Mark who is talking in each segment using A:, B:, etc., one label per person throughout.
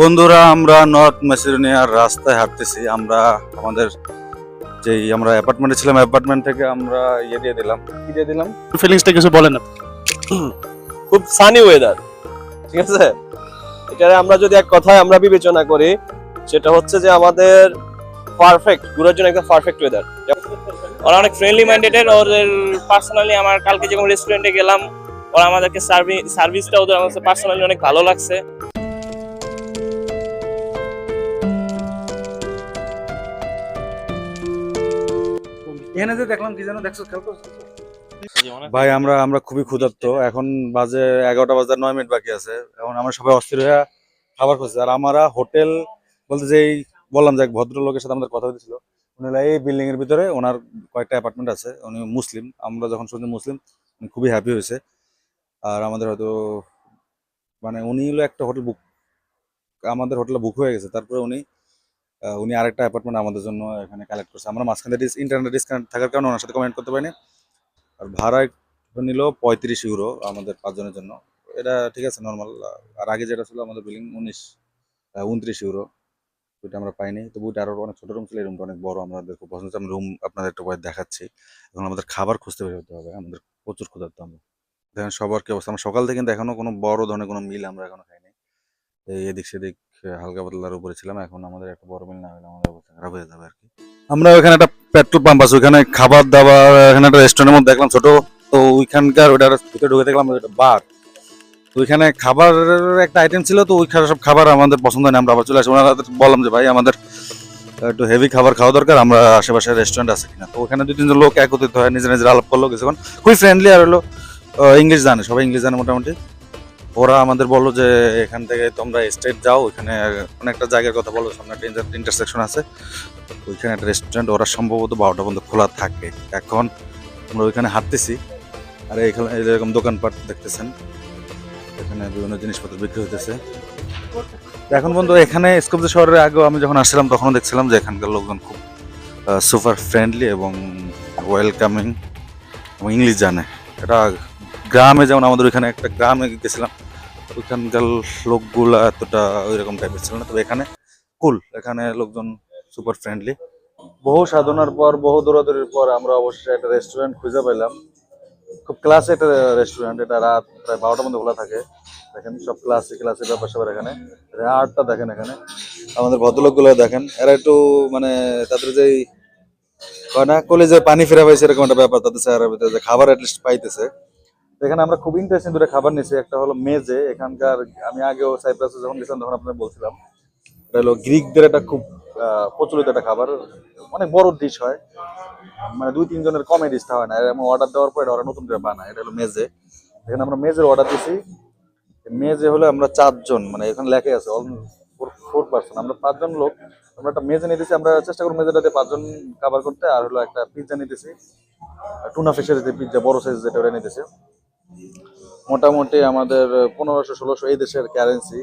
A: বন্ধুরা আমরা নর্থ মেসিডোনিয়ার রাস্তায় হাঁটতেছি। আমরা আমাদের যেই আমরা অ্যাপার্টমেন্টে ছিলাম অ্যাপার্টমেন্ট থেকে আমরা ইয়ে দিয়ে দিলাম। কি দিয়ে দিলাম?
B: ফিলিংসটা কিছু বলেন না
C: খুব সানি ওয়েদার ঠিক আছে? এটারে আমরা যদি এক কথায় আমরা বিবেচনা করি সেটা হচ্ছে যে আমাদের পারফেক্ট ঘোরার জন্য একটা পারফেক্ট ওয়েদার
D: ওরা অনেক ফ্রেন্ডলি মাইন্ডেড ওদের পার্সোনালি আমার কালকে যখন রেস্টুরেন্টে গেলাম ওরা আমাদেরকে সার্ভিস সার্ভিসটা ওদের আমার পার্সোনালি অনেক ভালো লাগছে।
A: এখানে যে দেখলাম কি যেন দেখছ খেয়াল করছ? ভাই আমরা আমরা খুবই ক্ষুধার্ত। এখন বাজে এগারোটা বাজে নয় মিনিট বাকি আছে। এখন আমরা সবাই অস্থির হয়ে খাবার খুঁজছি আর আমরা হোটেল বলতে যে এই বললাম যে এক ভদ্রলোকের সাথে আমাদের কথা হয়েছিল উনি এই বিল্ডিং এর ভিতরে ওনার কয়েকটা অ্যাপার্টমেন্ট আছে। উনি মুসলিম আমরা যখন শুনছি মুসলিম উনি খুবই হ্যাপি হয়েছে। আর আমাদের হয়তো মানে উনি হলো একটা হোটেল বুক আমাদের হোটেলে বুক হয়ে গেছে। তারপরে উনি উনি আরেকটা অ্যাপার্টমেন্ট আমাদের জন্য এখানে কালেক্ট করছে। আমরা মাঝখানে ইন্টারনেট ডিসকানেক্ট থাকার কারণে ওনার সাথে কমেন্ট করতে পারিনি। আর ভাড়া নিল পঁয়ত্রিশ ইউরো আমাদের পাঁচজনের জন্য। এটা ঠিক আছে নর্মাল আর আগে যেটা ছিল আমাদের বিলিং উনিশ উনত্রিশ ইউরো ওইটা আমরা পাইনি। তবু ওইটা আরও অনেক ছোট রুম ছিল, এই রুমটা অনেক বড়। আমাদের খুব পছন্দ। আমি রুম আপনাদের একটু পরে দেখাচ্ছি। এখন আমাদের খাবার খুঁজতে বের হতে হবে। আমাদের প্রচুর ক্ষুধার্ত আমরা। দেখেন সবার কি অবস্থা? আমরা সকাল থেকে কিন্তু এখনও কোনো বড় ধরনের কোনো মিল আমরা এখনও খাইনি। এই এদিক সেদিক হালকা পাতলার উপরে ছিলাম, এখন আমাদের একটা বড় মিল না হলে আমাদের অবস্থা খারাপ হয়ে যাবে আর কি। আমরা ওখানে একটা পেট্রোল পাম্প আছে, ওখানে খাবার দাবার এখানে একটা রেস্টুরেন্টের মধ্যে দেখলাম ছোট, তো ওইখানকার ওইটার ভিতরে ঢুকে দেখলাম ওইটা বার তো ওইখানে খাবারের একটা আইটেম ছিল, তো ওইখানে সব খাবার আমাদের পছন্দ হয় না আমরা আবার চলে আসি। ওনারা বললাম যে, ভাই, আমাদের একটু হেভি খাবার খাওয়া দরকার, আমরা আশেপাশে রেস্টুরেন্ট আছে কিনা? তো ওখানে দুই, তিনজন লোক একত্রিত হয় নিজের নিজের আলাপ করল কিছুক্ষণ। খুবই ফ্রেন্ডলি আর হলো ইংলিশ জানে, সবাই ইংলিশ জানে মোটামুটি। ওরা আমাদের বলল যে, এখান থেকে তোমরা স্টেট যাও, ওইখানে অনেকটা জায়গার কথা বলো সামনে একটা ইন্টারসেকশন আছে। ওইখানে একটা রেস্টুরেন্ট ওরা সম্ভবত বারোটা পর্যন্ত খোলা থাকে। এখন আমরা ওইখানে হাঁটতেছি, আর এখানে এরকম দোকানপাট দেখতেছেন, এখানে বিভিন্ন জিনিসপত্র বিক্রি হইতেছে। তো এখন বন্ধু, এখানে স্কোপজে শহরের আগেও আমি যখন আসছিলাম, তখনও দেখছিলাম যে এখানকার লোকজন খুব সুপার ফ্রেন্ডলি এবং ওয়েলকামিং এবং ইংলিশ জানে। এটা গ্রামে যেমন আমাদের ওইখানে একটা গ্রামে গেছিলাম ওইখানকার লোকগুলা এতটা ওইরকম টাইপের ছিল না। তবে এখানে কুল এখানে লোকজন সুপার ফ্রেন্ডলি বহু সাধনার পর, বহু দৌড়াদৌড়ির পর আমরা অবশ্যই একটা রেস্টুরেন্ট খুঁজে পেলাম খুব ক্লাসে একটা রেস্টুরেন্ট এটা রাত প্রায় বারোটার মধ্যে খোলা থাকে। দেখেন, সব ক্লাসে ক্লাসে ব্যাপার স্যাপার এখানে। আর্টটা দেখেন এখানে। আমাদের ভদ্রলোকগুলো দেখেন, এরা একটু মানে তাদের যেই কয় না, কলেজে পানি ফেরা পাইছে এরকম একটা ব্যাপার, তাদের চেহারার ভিতরে যে খাবার অ্যাটলিস্ট পাইতেছে। এখানে আমরা খুব ইন্টারেস্টিং দুটো খাবার নিয়েছি। একটা হলো মেজে, এখানকার আমি আগেও সাইপ্রাসে যখন গেছিলাম তখন আপনাদের বলছিলাম। এটা হলো গ্রিকদের একটা খুব প্রচলিত একটা খাবার। অনেক বড় ডিশ হয়। মানে দুই তিন জনের কমে ডিশটা হয় না। এবং অর্ডার দেওয়ার পর এটা নতুন করে বানায়। এটা হলো মেজে। এখানে আমরা মেজের অর্ডার দিছি মেজে হলে আমরা চারজন মানে এখানে লেখা আছে ফোর পার্সন আমরা পাঁচজন লোক। আমরা একটা মেজে নিতেছি আমরা চেষ্টা করব মেজেটাতে পাঁচজন কাভার করতে। আর হলো একটা পিৎজা নিতেছি টুনা ফিশের যে পিৎজা বড় সাইজ যেটা ওটা নিতেছি মোটামুটি আমাদের পনেরোশো, ষোলোশো এই দেশের কারেন্সি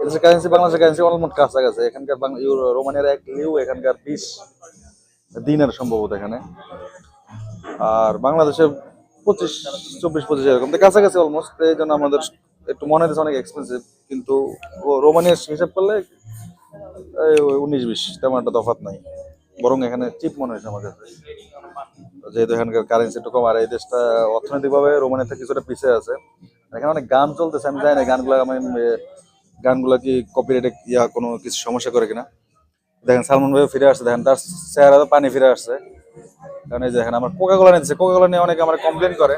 A: এদেশের কারেন্সি বাংলাদেশের কারেন্সি অলমোস্ট কাছাকাছি। এখানকার ইউরো রোমানিয়ার এক লিউ, এখানকার বিশ দিনের সম্ভবত এখানে। আর বাংলাদেশে পঁচিশ, চব্বিশ, পঁচিশ এরকম। তো কাছাকাছি অলমোস্ট এই জন্য আমাদের একটু মনে হচ্ছে অনেক এক্সপেন্সিভ কিন্তু রোমানিয়ার হিসাব করলে উনিশ, বিশ তেমন একটা তফাৎ নাই। বরং এখানে চিপ মনে হয়েছে কাছে যেহেতু এখানকার কারেন্সি একটু কম, আর এই দেশটা অর্থনৈতিকভাবে রোমানিয়া থেকে কিছুটা পিছিয়ে আছে। এখানে অনেক গান চলতেছে, আমি জানি না গানগুলো, আমি গানগুলো কি কপিরাইটে ইয়া কোনো কিছু সমস্যা করে কিনা? দেখেন, সালমান ভাই ফিরে আসছে, দেখেন, তার চেহারা তো পানি ফিরে আসছে। কারণ এই যে দেখেন, আমার কোকা কোলা নিচ্ছে কোকা কোলা নিয়ে অনেকে আমার কমপ্লেন করে।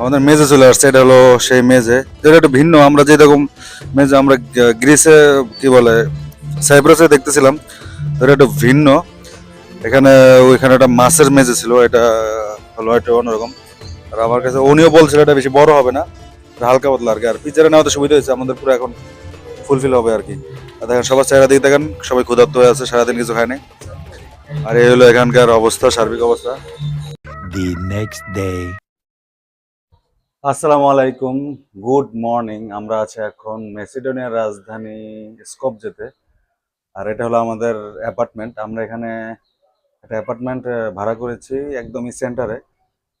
A: আমাদের মেজে চলে আসছে, এটা হলো সেই মেজে। যেটা একটু ভিন্ন, আমরা যেরকম মেজে আমরা গ্রিসে কি বলে সাইপ্রাসে দেখতেছিলাম এটা একটু ভিন্ন। এখানে ওইখানে একটা মাছের মেজে ছিল এটা হলো একটু অন্যরকম। আর আমার কাছে উনিও বলছিল এটা বেশি বড় হবে না হালকা পাতলা আর কি। আর পিচারে নেওয়াতে সুবিধা হয়েছে আমাদের পুরো এখন ফুলফিল হবে আর কি। আর দেখেন সবার চেহারা দিকে দেখেন সবাই ক্ষুধার্ত হয়ে আছে সারাদিন কিছু খায়নি আর এই হলো এখানকার অবস্থা সার্বিক অবস্থা।
E: The next day.
A: আসসালামু আলাইকুম গুড মর্নিং। আমরা আছি এখন মেসিডোনিয়ার রাজধানী স্কপজেতে আর এটা হলো আমাদের অ্যাপার্টমেন্ট। আমরা এখানে একটা অ্যাপার্টমেন্ট ভাড়া করেছি একদমই সেন্টারে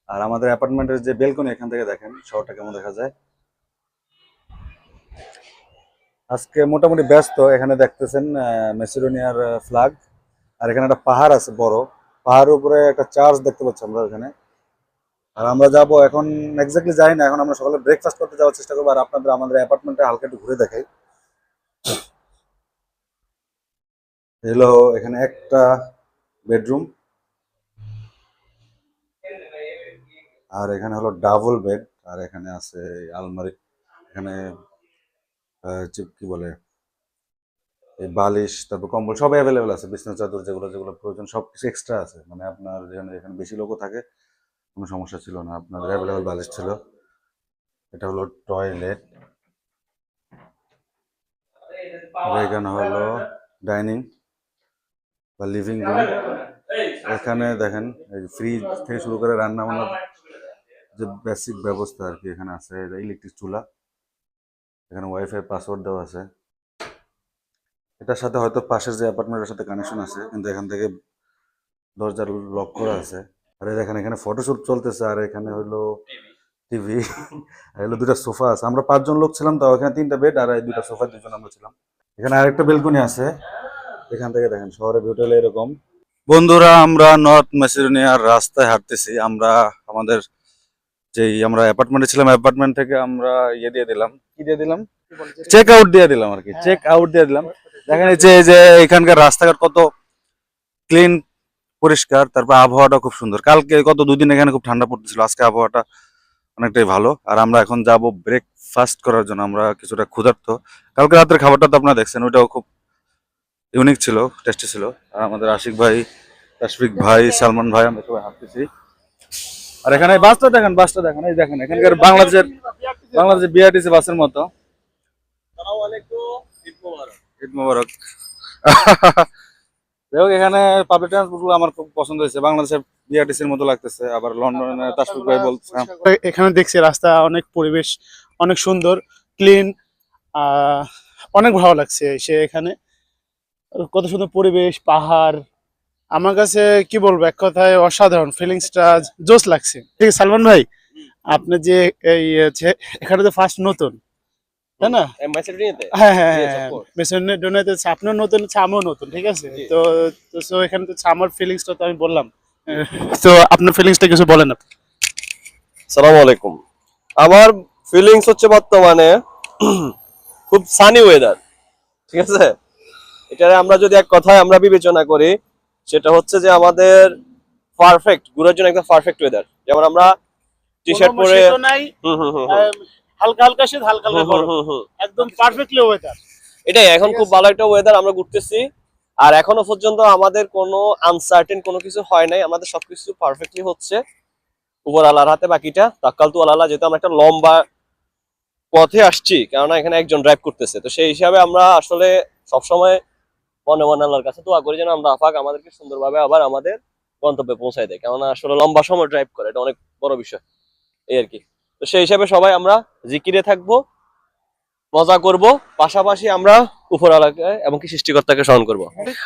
A: আর আমাদের অ্যাপার্টমেন্টের যে বেলকনি এখান থেকে দেখেন, শহরটা কেমন দেখা যায়। আজকে মোটামুটি ব্যস্ত, এখানে দেখতেছেন মেসিডোনিয়ার ফ্ল্যাগ আর এখানে একটা পাহাড় আছে বড়। পাহাড়ের উপরে একটা চার্চ দেখতে পাচ্ছি আমরা এখানে। আর আমরা যাব এখন এক্স্যাক্টলি যাই না, এখন আমরা সকালে ব্রেকফাস্ট করতে যাওয়ার চেষ্টা করব। আর আপনাদের আমাদের অ্যাপার্টমেন্টে হালকা একটু ঘুরে দেখাই। এলো, এখানে একটা বেডরুম। আর এখানে হলো ডাবল বেড, আর এখানে আছে আলমারি। এখানে কি বলে, এই বালিশ, তারপর কম্বল সব অ্যাভেলেবেল আছে। বিছনা, চাদর যেগুলো যেগুলো প্রয়োজন সব কিছু এক্সট্রা আছে। মানে আপনার যেখানে যেখানে বেশি লোকও থাকে, কোনো সমস্যা ছিল না। আপনার অ্যাভেলেবেল বালিশ ছিল। এটা হলো টয়লেট এখানে হলো ডাইনিং বা লিভিং রুম এখানে দেখেন এই ফ্রিজ থেকে শুরু করে রান্না বান্নার যে বেসিক ব্যবস্থা আর কি এখানে আছে ইলেকট্রিক চুলা। এখানে ওয়াইফাই পাসওয়ার্ড দেওয়া আছে। এটার সাথে হয়তো পাশের যে অ্যাপার্টমেন্টের সাথে কানেকশন আছে কিন্তু এখান থেকে দরজার লক করা আছে। আর এই দেখেন এখানে ফটোশুট চলতেছে আর এখানে হলো টিভি আর হলো দুটা সোফা আছে। আমরা পাঁচজন লোক ছিলাম তো এখানে তিনটা বেড আর এই দুটা সোফা দুজন আমরা ছিলাম। এখানে আরেকটা বেলকনি আছে। এখান থেকে দেখেন শহরে ভিউটা এরকম। বন্ধুরা আমরা নর্থ মেসিডোনিয়ার রাস্তায় হাঁটতেছি। আমরা আমাদের যেই আমরা অ্যাপার্টমেন্টে ছিলাম অ্যাপার্টমেন্ট থেকে আমরা ইয়ে দিয়ে দিলাম। কি দিয়ে দিলাম? চেক আউট দিয়ে দিলাম আর কি। চেক আউট দিয়ে দিলাম। দেখেন এই যে যে এখানকার রাস্তাঘাট কত ক্লিন পরিষ্কার। তারপর আবহাওয়াটা খুব সুন্দর। কালকে কত দুদিন এখানে খুব ঠান্ডা পড়তেছিল। আজকে আবহাওয়াটা অনেকটাই ভালো। আর আমরা এখন যাব ব্রেকফাস্ট করার জন্য। আমরা কিছুটা ক্ষুধার্ত। কালকে রাতের খাবারটা তো আপনারা দেখছেন ওইটাও খুব ইউনিক ছিল টেস্টি ছিল। আর আমাদের আশিক ভাই তাশফিক ভাই সালমান ভাই আমরা সবাই হাঁটতেছি। আর এখানে এই বাসটা দেখেন বাসটা দেখেন এই দেখেন এখানকার বাংলাদেশের বাংলাদেশের বিআরটিসি বাসের মতো। ঈদ মোবারক। যাই হোক এখানে পাবলিক ট্রান্সপোর্টগুলো আমার খুব পছন্দ হয়েছে। বাংলাদেশের বিআরটিসি বিআরটিসির মতো লাগতেছে। আবার লন্ডনে তাসফিক ভাই বলছে।
B: এখানে দেখছি রাস্তা অনেক পরিবেশ অনেক সুন্দর ক্লিন অনেক ভালো লাগছে সে এখানে। কত সুন্দর পরিবেশ পাহাড়। আমার কাছে কি বলব এক কথায় অসাধারণ ফিলিংসটা জোস লাগছে। ঠিক আছে সালমান ভাই আপনি যে এই এখানে তো ফার্স্ট নতুন তাই না? হ্যাঁ হ্যাঁ হ্যাঁ আপনিও নতুন আমিও নতুন ঠিক আছে? তো তো এখানে তো আমার ফিলিংসটা তো আমি বললাম। তো আপনার ফিলিংসটা কিছু বলেন আপনি।
C: সালাম আলাইকুম। আমার ফিলিংস হচ্ছে বর্তমানে খুব সানি ওয়েদার ঠিক আছে? এটারে আমরা যদি এক কথায় আমরা বিবেচনা করি সেটা হচ্ছে যে আমাদের পারফেক্ট ঘোরার জন্য একদম পারফেক্ট ওয়েদার যেমন আমরা টি শার্ট পরে
B: হালকা হালকা শীত হালকা হালকা। একদম পারফেক্টলি ওয়েদার
C: এটাই এখন খুব ভালো একটা ওয়েদার আমরা ঘুরতেছি। আর এখনও পর্যন্ত আমাদের কোনো আনসার্টেন কোনো কিছু হয় নাই। আমাদের সবকিছু পারফেক্টলি হচ্ছে। উপর আল্লাহর হাতে বাকিটা। তাক্কাল তু আল্লাহ যেহেতু আমরা একটা লম্বা পথে আসছি কেননা এখানে একজন ড্রাইভ করতেছে। তো সেই হিসাবে আমরা আসলে সবসময় মনে মনে আল্লাহর কাছে দোয়া করি যেন আমরা আফাক আমাদেরকে সুন্দরভাবে আবার আমাদের গন্তব্যে পৌঁছায় দেয়। কেননা আসলে লম্বা সময় ড্রাইভ করে, এটা অনেক বড় বিষয়। এই আর কি। তো সেই হিসাবে সবাই আমরা জিকিরে থাকব, মজা করব, পাশাপাশি আমরা উপর এলাকায় এবং কি সৃষ্টিকর্তাকে স্মরণ করব।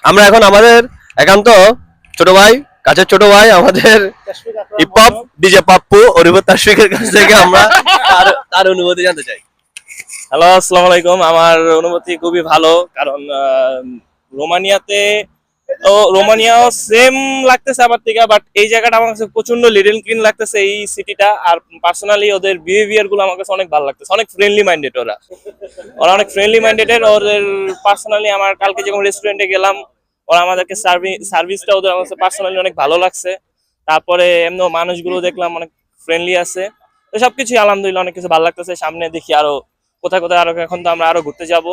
C: আমরা এখন আমাদের একান্ত ছোট ভাই, কাছের ছোট ভাই, আমাদের হিপ হপ ডিজে পাপ্পু, অরিবত তাশফিকের কাছ থেকে আমরা তার তার অনুভূতি জানতে চাই।
D: হ্যালো আসসালামু আলাইকুম। আমার অনুভূতি খুবই ভালো, কারণ রোমানিয়াতে, তো রোমানিয়াও সেম লাগতেছে আমার থেকে বাট এই জায়গাটা আমার কাছে প্রচণ্ড লিটল ক্লিন লাগতেছে এই সিটিটা আর পার্সোনালি ওদের বিহেভিয়ারগুলো আমার কাছে অনেক ভালো লাগতেছে। অনেক ফ্রেন্ডলি মাইন্ডেড ওরা। ওরা অনেক ফ্রেন্ডলি মাইন্ডেড ওদের পার্সোনালি আমার কালকে যখন রেস্টুরেন্টে গেলাম, ওরা আমাদেরকে সার্ভিস সার্ভিসটা ওদের আমার কাছে পার্সোনালি অনেক ভালো লাগছে। তারপরে এমনি মানুষগুলো দেখলাম অনেক ফ্রেন্ডলি আছে। তো সবকিছু আলহামদুলিল্লাহ অনেক কিছু ভালো লাগতেছে। সামনে দেখি আরও, কোথায় কোথায় আরও, এখন তো আমরা আরও ঘুরতে যাব।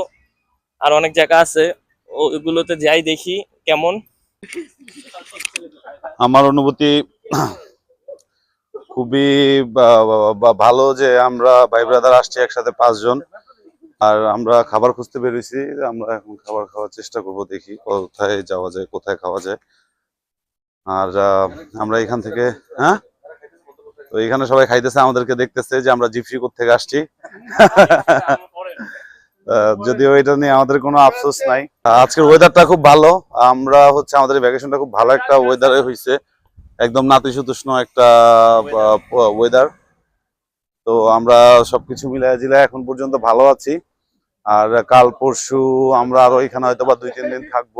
D: আর অনেক জায়গা আছে। ওগুলোতে যাই দেখি কেমন।
F: আমার অনুভূতি খুবই ভালো যে আমরা ভাই ব্রাদার আসছি একসাথে পাঁচজন। আর আমরা খাবার খুঁজতে বেরোইছি আমরা এখন খাবার খাওয়ার চেষ্টা করব দেখি কোথায় যাওয়া যায় কোথায় খাওয়া যায়। আর আহ, আমরা এখান থেকে হ্যাঁ? তো এখানে সবাই খাইতেছে আমাদেরকে দেখতেছে যে আমরা জিপসি থেকে আসছি। আহ, যদিও এটা নিয়ে আমাদের কোনো আফসোস নাই। আজকের ওয়েদারটা খুব ভালো। আমরা হচ্ছে আমাদের ভ্যাকেশনটা খুব ভালো একটা ওয়েদারে হয়েছে একদম নাতিশীতোষ্ণ একটা ওয়েদার তো আমরা সবকিছু মিলাই জিলায় এখন পর্যন্ত ভালো আছি। আর কাল পরশু আমরা আরও এখানে হয়তো বা দুই, তিন দিন থাকব।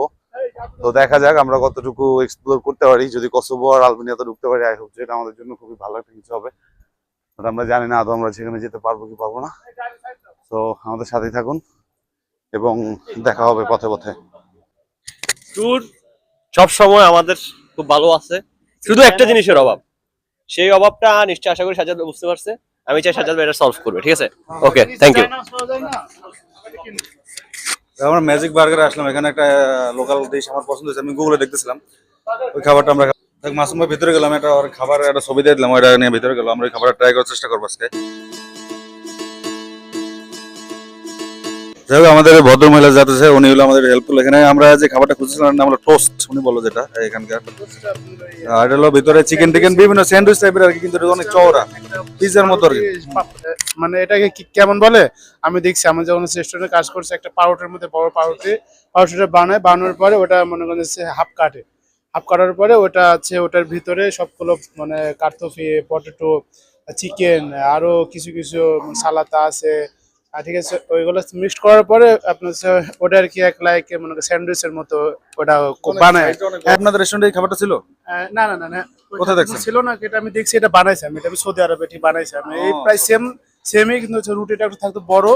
F: তো দেখা যাক আমরা কতটুকু এক্সপ্লোর করতে পারি। যদি কসোভো আর আলবেনিয়াতে ঢুকতে পারি আই হোপ যেটা আমাদের জন্য খুবই ভালো একটা কিছু হবে। আমরা জানি না আদৌ আমরা সেখানে যেতে পারব কি পারব না। তো আমাদের সাথেই থাকুন এবং দেখা হবে পথে পথে।
C: ট্যুর সব সময় আমাদের খুব ভালো আছে। শুধু একটা জিনিসের অভাব। সেই অভাবটা নিশ্চয়ই আশা করি সাজাদ বুঝতে পারছে। আমি চাই সাজাদ ভাই এটা সলভ করবে ঠিক আছে? ওকে থ্যাংক ইউ
A: আমরা ম্যাজিক বার্গারে আসলাম। এখানে একটা লোকাল ডিশ আমার পছন্দ হয়েছে। আমি গুগলে দেখতেছিলাম। ওই খাবারটা আমরা মাসুম ভাই ভিতরে গেলাম। একটা খাবার একটা ছবি দিয়ে দিলাম। ওইটা নিয়ে ভিতরে গেলাম। আমরা ওই খাবারটা ট্রাই করার চেষ্টা করব আজকে। যাই হোক, আমাদের ভদ্র মহিলা যাতেছে উনি হলো আমাদের হেল্পফুল এখানে আমরা যে খাবারটা খুঁজছিলাম নাম হলো টোস্ট উনি বলল যেটা এখানকার। আর এটা হলো ভিতরে চিকেন টিকেন বিভিন্ন স্যান্ডউইচ টাইপের আর কি কিন্তু এটা অনেক চওড়া। পিজার মতো আর কি।
B: মানে এটাকে কেমন বলে? আমি দেখছি আমি যখন রেস্টুরেন্টে কাজ করছি একটা পাউরুটির মধ্যে বড় পাউরুটি পাউরুটিটা বানায় বানানোর পরে ওটা মনে করেন হাফ কাটে। হাফ কাটার পরে ওটা আছে ওটার ভিতরে সবগুলো মানে কার্তফি পটেটো চিকেন আরও কিছু কিছু সালাতা আছে আর ঠিক আছে ওইগুলো মিক্সড করার পরে আপনার ওটা আর কি এক লাইক মনে করেন স্যান্ডউইচের মতো ওটা বানায়।
A: আপনাদের রেস্টুরেন্টে এই খাবারটা ছিল?
B: না না না না।
A: কোথায় দেখছেন?
B: ছিল না এটা আমি দেখছি এটা বানাইছে আমি এটা আমি সৌদি আরবে এটি বানাইছে আমি। এই প্রায়
A: আচ্ছা।
B: সেম সেমই কিন্তু হচ্ছে রুটিটা একটু থাকতো বড়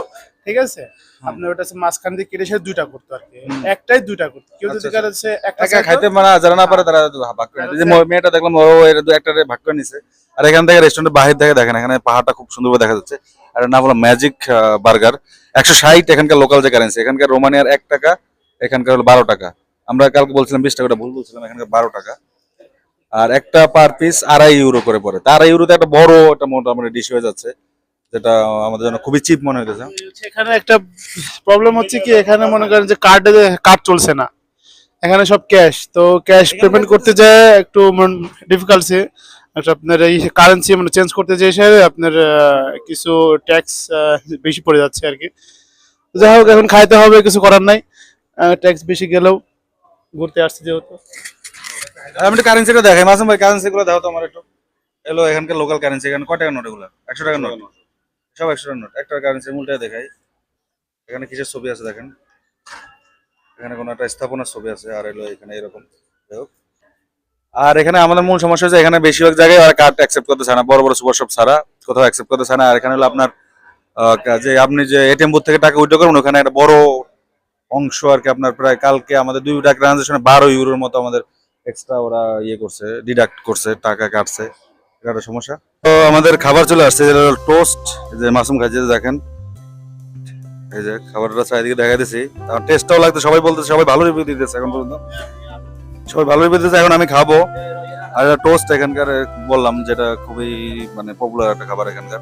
B: ঠিক আছে? আপনার ওটা হচ্ছে মাঝখান দিয়ে কেটে সে দুইটা করতো আর কি। একটাই দুইটা করতো। কেউ যদি
A: আচ্ছা,
B: কারও হচ্ছে একটা
A: খাইতে মানে যারা না পারে তারা ভাগ করে। যে মেয়েটা দেখলাম ও এর দু একটা ভাগ করে নিছে। আর এখান থেকে রেস্টুরেন্টের বাহির থেকে দেখেন এখানে পাহাড়টা খুব সুন্দরভাবে দেখা যাচ্ছে। আর নাম হলো ম্যাজিক বার্গার একশো ষাট এখানকার লোকাল যে কারেন্সি এখানকার রোমানিয়ার এক টাকা এখানকার হলো বারো টাকা। আমরা কালকে বলছিলাম বিশ টাকাটা ভুল বলছিলাম এখানকার বারো টাকা। আর একটা পার পিস আড়াই ইউরো করে পড়ে। তা আড়াই ইউরোতে একটা বড় একটা মোটামুটি ডিশ হয়ে যাচ্ছে যেটা আমাদের জন্য খুবই চিপ মনে হইতেছে।
B: এখানে একটা প্রবলেম হচ্ছে কি এখানে মনে করেন যে কার্ডে কার্ড চলছে না। এখানে সব ক্যাশ তো ক্যাশ পেমেন্ট করতে যায় একটু ডিফিকাল্টসি একটা আপনার এই কারেন্সি মানে চেঞ্জ করতে যে হিসাবে আপনার কিছু ট্যাক্স বেশি পড়ে যাচ্ছে আর কি। যাই হোক, এখন খাইতে হবে, কিছু করার নাই। ট্যাক্স বেশি গেলেও ঘুরতে আসছে যেহেতু।
A: আর আমি একটু কারেন্সিটা দেখাই। মাসুম ভাই কারেন্সি গুলো দেখো তো আমার একটু। এলো এখানকার লোকাল কারেন্সি এখানে কয় টাকার নোট এগুলো? একশো টাকার নোট সব একশো টাকার নোট একটা কারেন্সি মূলটা দেখাই। এখানে কিসের ছবি আছে দেখেন? এখানে কোনো একটা স্থাপনার ছবি আছে, আর এলো এখানে এরকম। যাই হোক। আর এখানে আমাদের মূল সমস্যা হচ্ছে এখানে বেশিরভাগ জায়গায় আর কার্ড অ্যাকসেপ্ট করতে চায় না। বড় বড় সুপার শপ ছাড়া কোথাও অ্যাকসেপ্ট করতে চায় না। আর এখানে হলো আপনার যে আপনি যে এটিএম বুথ থেকে টাকা উইথড্র করবেন, ওখানে একটা বড় অংশ আর কি আপনার প্রায় কালকে আমাদের দুই টাকা ট্রানজাকশনে বারো ইউরোর মতো আমাদের এক্সট্রা ওরা ইয়ে করছে ডিডাক্ট করছে, টাকা কাটছে। একটা সমস্যা। তো আমাদের খাবার চলে আসছে, যেটা টোস্ট যে মাসুম খাইছে যে দেখেন। এই যে খাবারটা চারিদিকে দেখা দিছি। আমার টেস্টটাও লাগতো সবাই বলতেছে, সবাই ভালো রিভিউ দিতেছে এখন পর্যন্ত। সবাই ভালোই দিতেছে এখন আমি খাব। আর টোস্ট এখানকার, বললাম যেটা খুবই মানে পপুলার একটা খাবার এখানকার।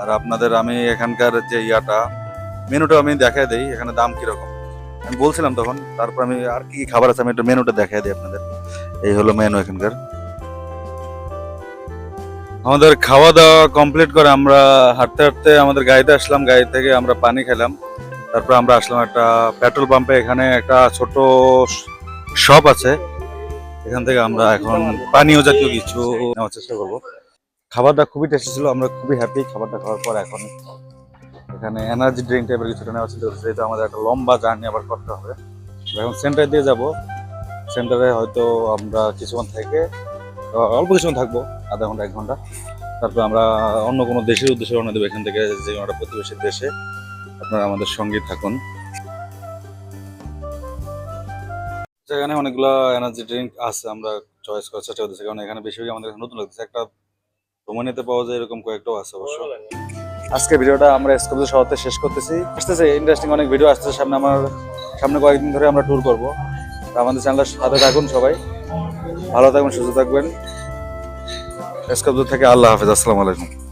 A: আর আপনাদের আমি এখানকার যে ইয়াটা মেনুটা আমি দেখাই দিই, এখানে দাম কীরকম। আমি বলছিলাম তখন, তারপর আমি আর কি খাবার আছে আমি একটু মেনুটা দেখাই দিই আপনাদের। এই হলো মেনু এখানকার। আমাদের খাওয়া দাওয়া কমপ্লিট করে আমরা হাঁটতে হাঁটতে আমাদের গাড়িতে আসলাম, গাড়ি থেকে আমরা পানি খেলাম। তারপর আমরা আসলাম একটা পেট্রোল পাম্পে এখানে একটা ছোট শপ আছে। এখান থেকে আমরা এখন পানীয় জাতীয় কিছু নেওয়ার চেষ্টা করব। খাবারটা খুবই টেস্টি ছিল, আমরা খুবই হ্যাপি খাবারটা খাওয়ার পর এখন এখানে এনার্জি ড্রিঙ্ক টাইপের কিছুটা নেওয়া চিন্তা করছি যেহেতু আমাদের একটা লম্বা জার্নি আবার করতে হবে। এখন সেন্টার দিয়ে যাব। সেন্টারে হয়তো আমরা কিছুক্ষণ থেকে অল্প কিছুক্ষণ থাকব, আধা ঘণ্টা, এক ঘণ্টা। তারপর আমরা অন্য কোনো দেশের উদ্দেশ্যে রওনা দেবো এখান থেকে, যে একটা প্রতিবেশী দেশে। আপনারা আমাদের সঙ্গেই থাকুন। সেখানে অনেকগুলো এনার্জি ড্রিঙ্ক আছে আমরা চয়েস করার চেষ্টা করতেছি। কারণ এখানে বেশিরভাগ আমাদের নতুন লাগতেছে। একটা রোমানিয়াতে পাওয়া যায় এরকম কয়েকটাও আছে অবশ্য। আজকে ভিডিওটা আমরা স্কুলের শহরতে শেষ করতেছি। আসতেছে ইন্টারেস্টিং অনেক ভিডিও আসতেছে। সামনে আমার সামনে কয়েকদিন ধরে আমরা ট্যুর করব। আমাদের চ্যানেলের সাথে থাকুন সবাই। ভালো থাকবেন সুস্থ থাকবেন। এসকাবদুর থেকে আল্লাহ হাফেজ। আসসালামু আলাইকুম।